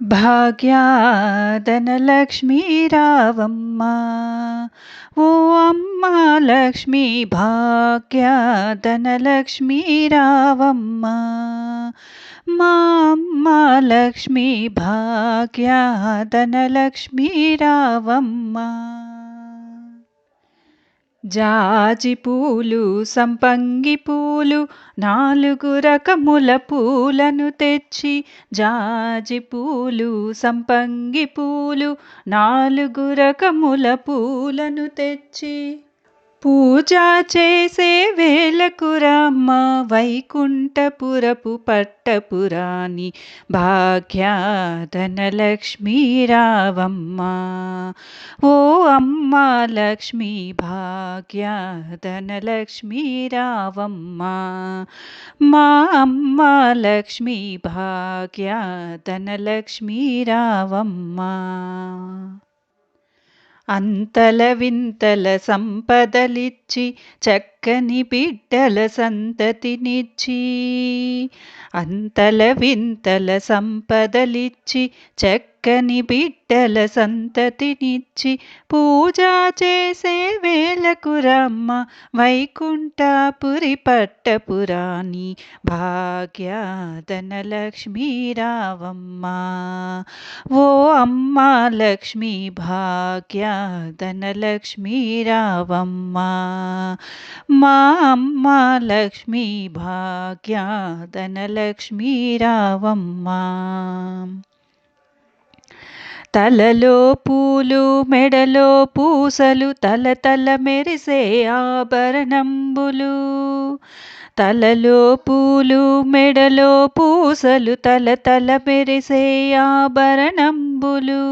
భాగ్యాధనలక్ష్మీ రావమ్మ ఓ అమ్మ లక్ష్మీ భాగ్యాధనలక్ష్మీ రావమ్మ మా అమ్మ లక్ష్మీ భాగ్యాధనలక్ష్మీ రావమ్మ జాజి పూలు సంపంగి పూలు నాలుగు రకముల పూలను తెచ్చి జాజి పూలు సంపంగి పూలు నాలుగు రకముల పూలను తెచ్చి పూజ చేసే వేలకు రామ్మ వైకుంఠపురపు పట్టపురాణి భాగ్యాధనలక్ష్మీ రావమ్మ. ఓ అమ్మ లక్ష్మీ భాగ్యాధనలక్ష్మీ రావమ్మ. మా అమ్మ లక్ష్మీ భాగ్యాధనలక్ష్మీ రావమ్మ. అంతల వింతల సంపదలిచ్చి చక్కని బిడ్డల సంతతినిచ్చి అంతల వింతల సంపదలిచ్చి చక్కని బిడ్డల సంతతినిచ్చి పూజ చేసేవే వేలకు రమ్మ వైకుంఠపురి పట్టపురాణి భాగ్యాధనలక్ష్మీ రావమ్మ ఓ అమ్మ లక్ష్మీ భాగ్యాధనలక్ష్మీ రావమ్మ మా అమ్మ లక్ష్మీ భాగ్యాధనలక్ష్మీ రావమ్మ తలలో పూలు మెడలో పూసలు తల తల మెరిసే ఆభరణంబులు. తలలో పూలు మెడలో పూసలు తల తల మెరిసే ఆభరణంబులు.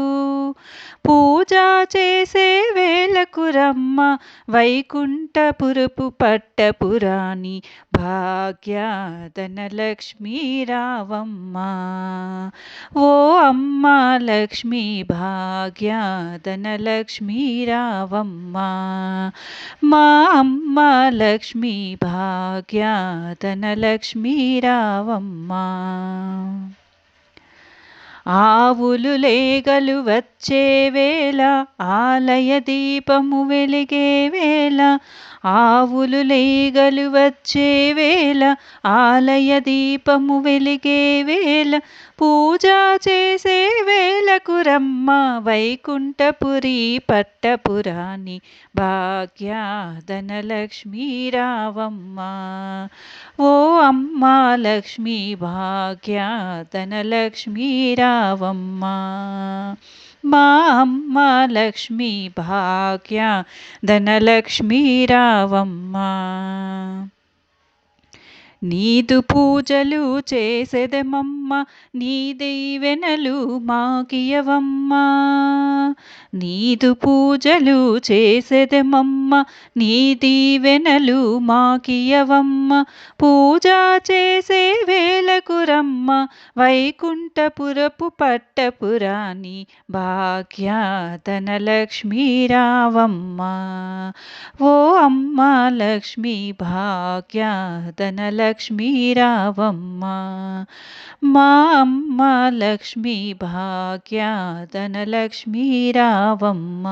పూజ చేసే వేలకు రమ్మ వైకుంఠపురపు పట్టపురాణి భాగ్యాధనలక్ష్మీ రావమ్మ. ఓ అమ్మ లక్ష్మీ భాగ్యాధనలక్ష్మీ రావమ్మ. మా అమ్మ లక్ష్మీ భాగ్యాధనలక్ష్మీ రావమ్మ. ఆవులు లేగలు వచ్చే వేళ ఆలయ దీపము వెలిగే వేళ ఆవులు లేగలు వచ్చే వేళ ఆలయ దీపము వెలిగే వేళ పూజ చేసే వేళకు రమ్మ వైకుంఠపురి పట్టపురాణి భాగ్యాధనలక్ష్మీ రావమ్మ. ఓ అమ్మ లక్ష్మీ భాగ్యాధనలక్ష్మీ రావమ్మ మా అమ్మ లక్ష్మీ భాగ్య ధనలక్ష్మీ రావమ్మ. నీదు పూజలు చేసేదమమ్మ నీ దైవెనలు మాకియవమ్మ. నీదు పూజలు చేసేదమమ్మ నీ దీవెనలు మాకియవమ్మ. పూజ చేసే వేలకు వైకుంఠపురపు పట్టపురాణి భాగ్యాతన లక్ష్మీరావమ్మ ఓ అమ్మ లక్ష్మీ భాగ్యాతన లక్ష్మీరావమ్మ మా అమ్మ లక్ష్మీ భాగ్యాతన లక్ష్మీరావమ్మ